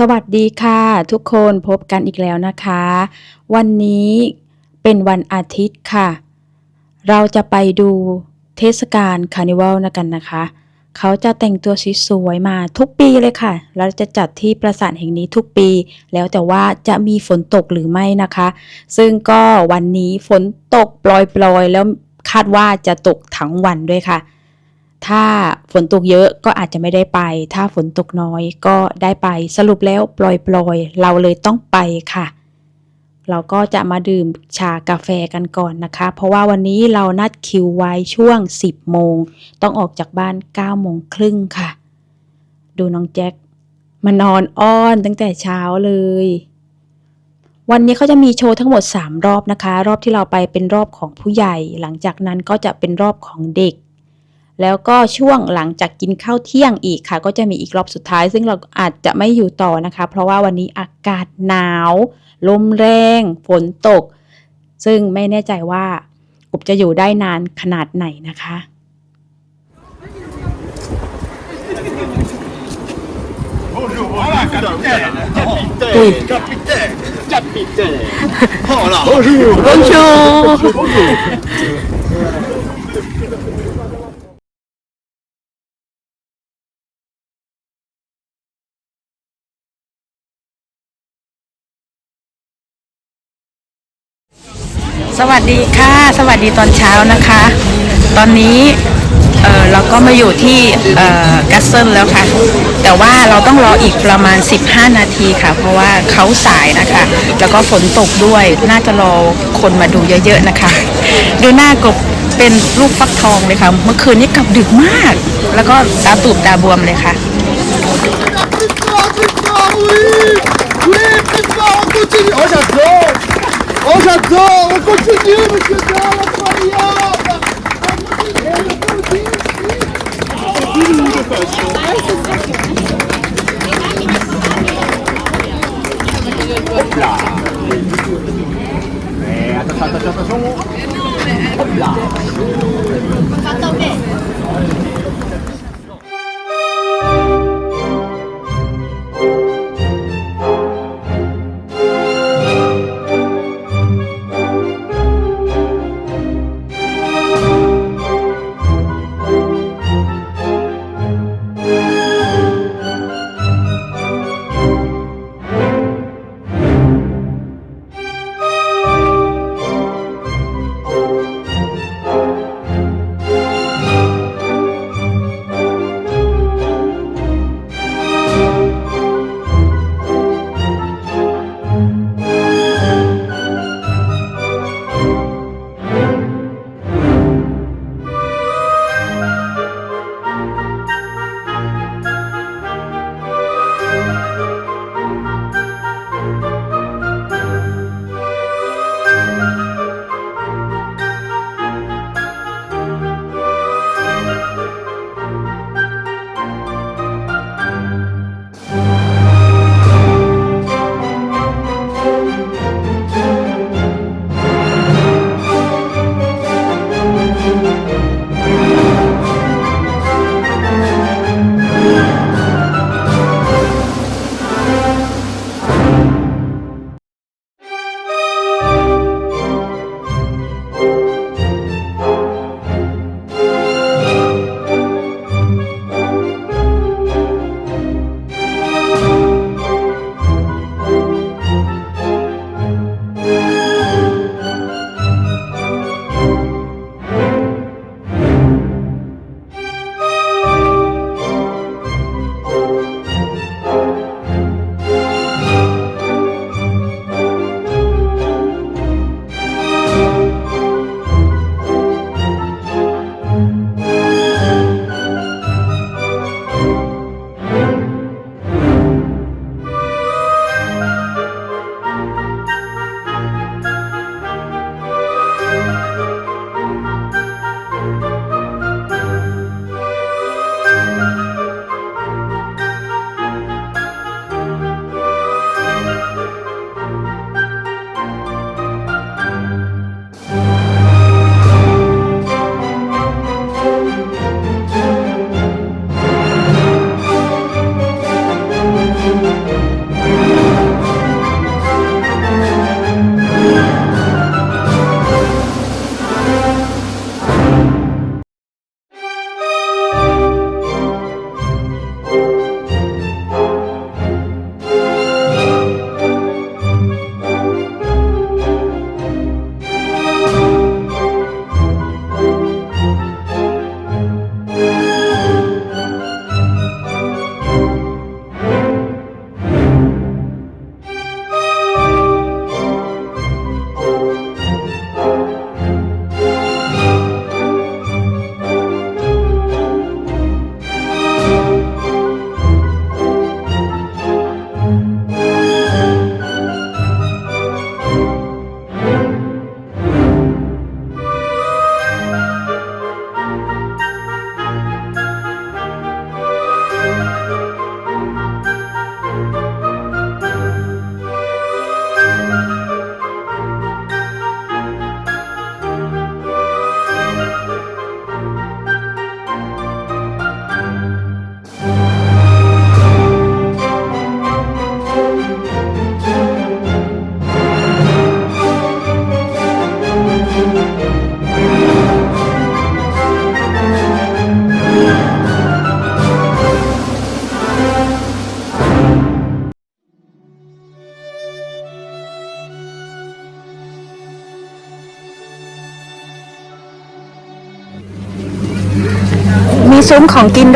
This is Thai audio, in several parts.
สวัสดีค่ะทุกคนพบกันอีกแล้วนะคะ วันนี้เป็นวันอาทิตย์ค่ะ เราจะไปดูเทศกาลคาร์นิวัลนะกันนะคะ เขาจะแต่งตัวสสวยมาทุกปีเลยค่ะ แล้วจะจัดที่ปราสาทแห่งนี้ทุกปี แล้วแต่ว่าจะมีฝนตกหรือไม่นะคะ ซึ่งก็วันนี้ฝนตกปล่อยๆ แล้วคาดว่าจะตกทั้งวันด้วยค่ะ ถ้าฝนตกเยอะก็อาจจะไม่ได้ไป ถ้าฝนตกน้อยก็ได้ไป สรุปแล้วปล่อยๆเราเลยต้องไปค่ะ เราก็จะมาดื่มชากาแฟกันก่อนนะคะ เพราะว่าวันนี้เรานัดคิวไว้ช่วง 10 โมง ต้องออกจากบ้าน 9 โมงครึ่งค่ะ ดูน้องแจ็คมานอนอ้อนตั้งแต่เช้าเลย วันนี้เขาจะมีโชว์ทั้งหมด 3 รอบนะคะ รอบที่เราไปเป็นรอบของผู้ใหญ่ หลังจากนั้นก็จะเป็นรอบของเด็ก แล้วก็ช่วงหลังจากกินข้าวเที่ยงอีกค่ะ ก็จะมีอีกรอบสุดท้าย ซึ่งเราอาจจะไม่อยู่ต่อนะคะ เพราะว่าวันนี้อากาศหนาว ลมแรง ฝนตก ซึ่งไม่แน่ใจว่าอุบจะอยู่ได้นานขนาดไหนนะคะ Voilà, capitaine Oui. Capitaine Capitaine Voilà Bonjour สวัสดีค่ะ สวัสดีตอนเช้านะคะ ตอนนี้เออเราก็มาอยู่ที่เอ่อกัสเซิลแล้วค่ะ แต่ว่าเราต้องรออีกประมาณ 15 นาทีค่ะ เพราะว่าเขาสายนะคะ แล้วก็ฝนตกด้วย น่าจะรอคนมาดูเยอะๆนะคะ ดูหน้ากบเป็นลูกฟักทองเลยค่ะ เมื่อคืนนี้กลับดึกมาก แล้วก็ตาตูบตาบวมเลยค่ะ Jogador, eu conseguimos, Tidão, a Floriana! tá, tá, tá, tá attends, attention Hop là Attendez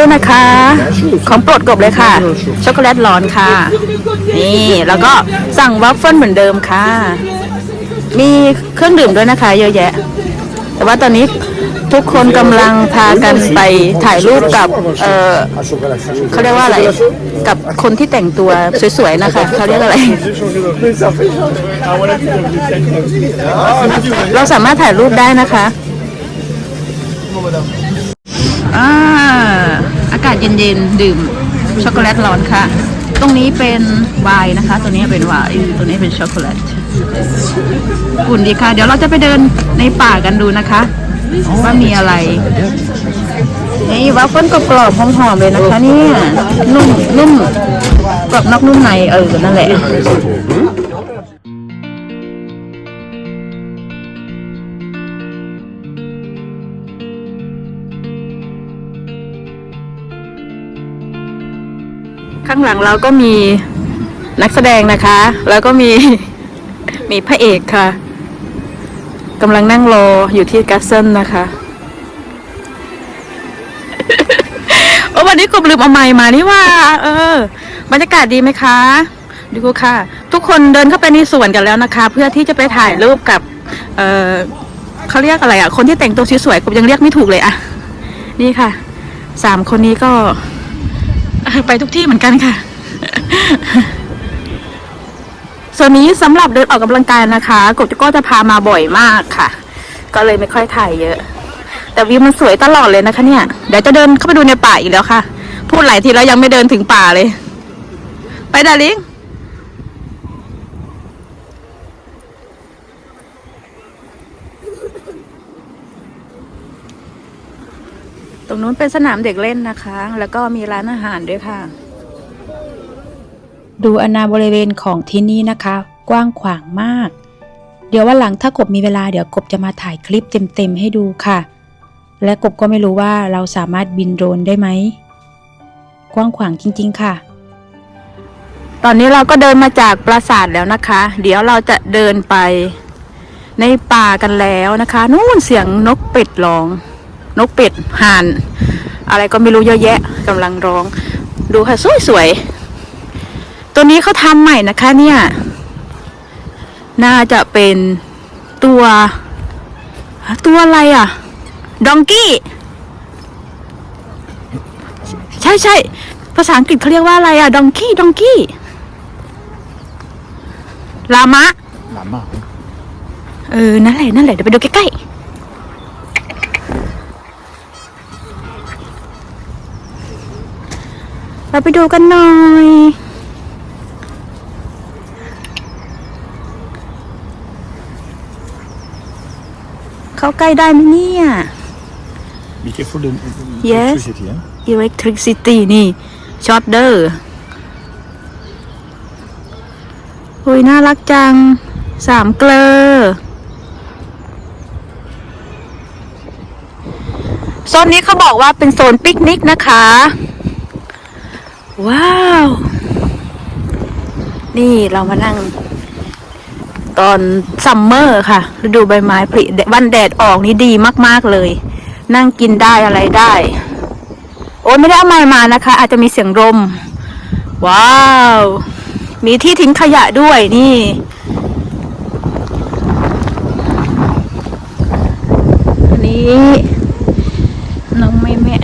ด้วยนะคะ ของโปรดกบเลยค่ะ ช็อกโกแลตร้อนค่ะ นี่แล้วก็สั่งวัฟเฟิลเหมือนเดิมค่ะ มีเครื่องดื่มด้วยนะคะ เยอะแยะ แต่ว่าตอนนี้ทุกคนกำลังพากันไปถ่ายรูปกับ เออเขาเรียกว่าอะไร กับคนที่แต่งตัวสวยๆนะคะเขาเรียกอะไร เราสามารถถ่ายรูปได้นะคะอ่าอากาศเย็นๆ ดื่มช็อกโกแลตร้อนค่ะ ตรงนี้เป็นไวน์นะคะ ตัวนี้เป็นไวน์ตัวนี้เป็นช็อกโกแลตอุ่นดีค่ะ เดี๋ยวเราจะไปเดินในป่ากันดูนะคะ ว่ามีอะไร นี่วัฟเฟิลกรอบๆหอมๆเลยนะคะเนี่ย นุ่มนุ่มกรอบนอกนุ่มในเออ นั่นแหละ ข้างหลังเราก็มีนักแสดงนะคะ แล้วก็มีมีพระเอกค่ะกำลังนั่งรออยู่ที่กัสเซนนะคะโอ้วันนี้กบลืมเอาไม้มานี่ว่า เออ บรรยากาศดีไหมคะ ดูค่ะ ทุกคนเดินเข้าไปในสวนกันแล้วนะคะ เพื่อที่จะไปถ่ายรูปกับ เออเขาเรียกอะไรอะ คนที่แต่งตัวสวยๆกบยังเรียกไม่ถูกเลยอะ นี่ค่ะ สามคนนี้ก็ ไปทุกที่เหมือนกันค่ะ ส่วนนี้สำหรับเดินออกกำลังกายนะคะกบก็จะพามาบ่อยมากค่ะ ก็เลยไม่ค่อยถ่ายเยอะ แต่วิวมันสวยตลอดเลยนะคะ เนี่ย เดี๋ยวจะเดินเข้าไปดูในป่าอีกแล้วค่ะ พูดหลายทีแล้วยังไม่เดินถึงป่าเลย ไปดาริง ตรงนู้นเป็นสนามเด็กเล่นนะคะ แล้วก็มีร้านอาหารด้วยค่ะ ดูอนาบริเวณของที่นี่นะคะ กว้างขวางมาก เดี๋ยววันหลังถ้ากบมีเวลาเดี๋ยวกบจะมาถ่ายคลิปเต็มๆให้ดูค่ะ และกบก็ไม่รู้ว่าเราสามารถบินโดรนได้ไหม กว้างขวางจริง ๆ ค่ะตอนนี้เราก็เดินมาจากปราสาทแล้วนะคะ เดี๋ยวเราจะเดินไปในป่ากันแล้วนะคะ นู่นเสียงนกเป็ดร้อง นกเป็ดห่าน อะไรก็ไม่รู้เยอะแยะกำลังร้อง ดูค่ะสวยๆตัวนี้เขาทำใหม่นะคะ เนี่ย น่าจะเป็นตัวตัวอะไรอะ ดองกี้ ใช่ใช่ภาษาอังกฤษเขาเรียกว่าอะไรอะ ดองกี้ ดองกี้ ลามะ Lama. เออ นั่นแหละ นั่นแหละ เดี๋ยวไปดูใกล้ๆ เราไปดูกันหน่อย เข้าใกล้ได้ไหมเนี่ย Be careful the Yes. electricity, huh? electricity นี่ช็อตเดอร์หุยน่ารักจัง สามเกลอโซนนี้เขาบอกว่าเป็นโซนปิกนิกนะคะ ว้าว นี่เรามานั่ง ตอนซัมเมอร์ค่ะฤดูใบไม้ผลิวันแดดออกนี่ดีมากๆเลย นั่งกินได้อะไรได้ โอ้ไม่ได้เอาไม้มานะคะ อาจจะมีเสียงลมว้าว มีที่ทิ้งขยะด้วยนี่นนี้น้องไม่แม่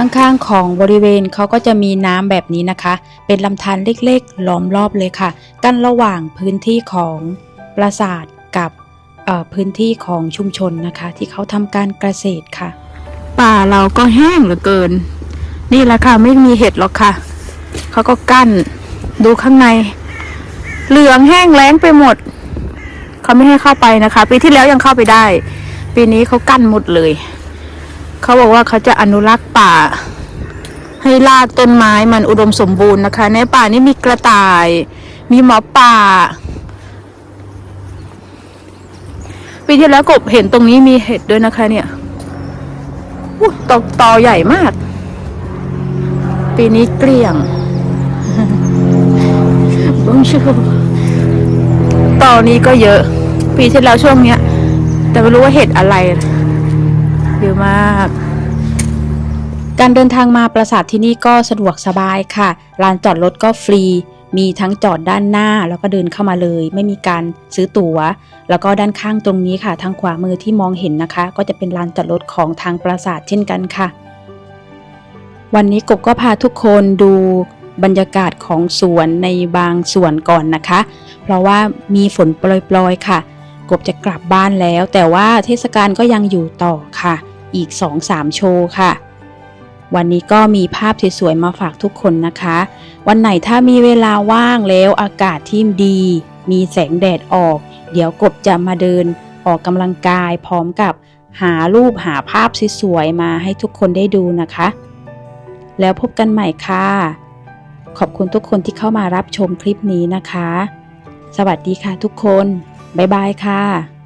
ข้างๆของบริเวณเขาก็จะมีน้ำแบบนี้นะคะ เป็นลำธารเล็กๆ ล้อมรอบเลยค่ะ กั้นระหว่างพื้นที่ของปราสาทกับพื้นที่ของชุมชนนะคะ ที่เขาทำการเกษตรค่ะ ป่าเราก็แห้งเหลือเกิน นี่แหละค่ะไม่มีเห็ดหรอกค่ะเขาก็กั้นดูข้างใน เหลืองแห้งแล้งไปหมดเขาไม่ให้เข้าไปนะคะ ปีที่แล้วยังเข้าไปได้ ปีนี้เขากั้นหมดเลย เขาบอกว่าเขาจะอนุรักษ์ป่า ให้รากต้นไม้มันอุดมสมบูรณ์นะคะ ในป่านี้มีกระต่าย มีหมอป่าปีที่แล้วกบเห็นตรงนี้มีเห็ดด้วยนะคะเนี่ยตอตอใหญ่มาก ปีนี้เกลี้ยงบงชูตอนี้ก็เยอะ ปีที่แล้วช่วงเนี้ย แต่ไม่รู้ว่าเห็ดอะไร เยอะมาก การเดินทางมาปราสาทที่นี่ก็สะดวกสบายค่ะลานจอดรถก็ฟรี มีทั้งจอดด้านหน้าแล้วก็เดินเข้ามาเลย ไม่มีการซื้อตั๋ว แล้วก็ด้านข้างตรงนี้ค่ะ ทางขวามือที่มองเห็นนะคะ ก็จะเป็นลานจอดรถของทางปราสาทเช่นกันค่ะ วันนี้กบก็พาทุกคนดูบรรยากาศของสวนในบางส่วนก่อนนะคะ เพราะว่ามีฝนโปรยๆค่ะ กบจะกลับบ้านแล้ว แต่ว่าเทศกาลก็ยังอยู่ต่อค่ะ อีก 2-3 โชว์ค่ะ วันนี้ก็มีภาพสวยๆมาฝากทุกคนนะคะ วันไหนถ้ามีเวลาว่างแล้วอากาศที่ดี มีแสงแดดออก เดี๋ยวกบจะมาเดินออกกำลังกายพร้อมกับหารูปหาภาพสวยๆมาให้ทุกคนได้ดูนะคะ แล้วพบกันใหม่ค่ะ ขอบคุณทุกคนที่เข้ามารับชมคลิปนี้นะคะ สวัสดีค่ะทุกคน บ๊ายบายค่ะ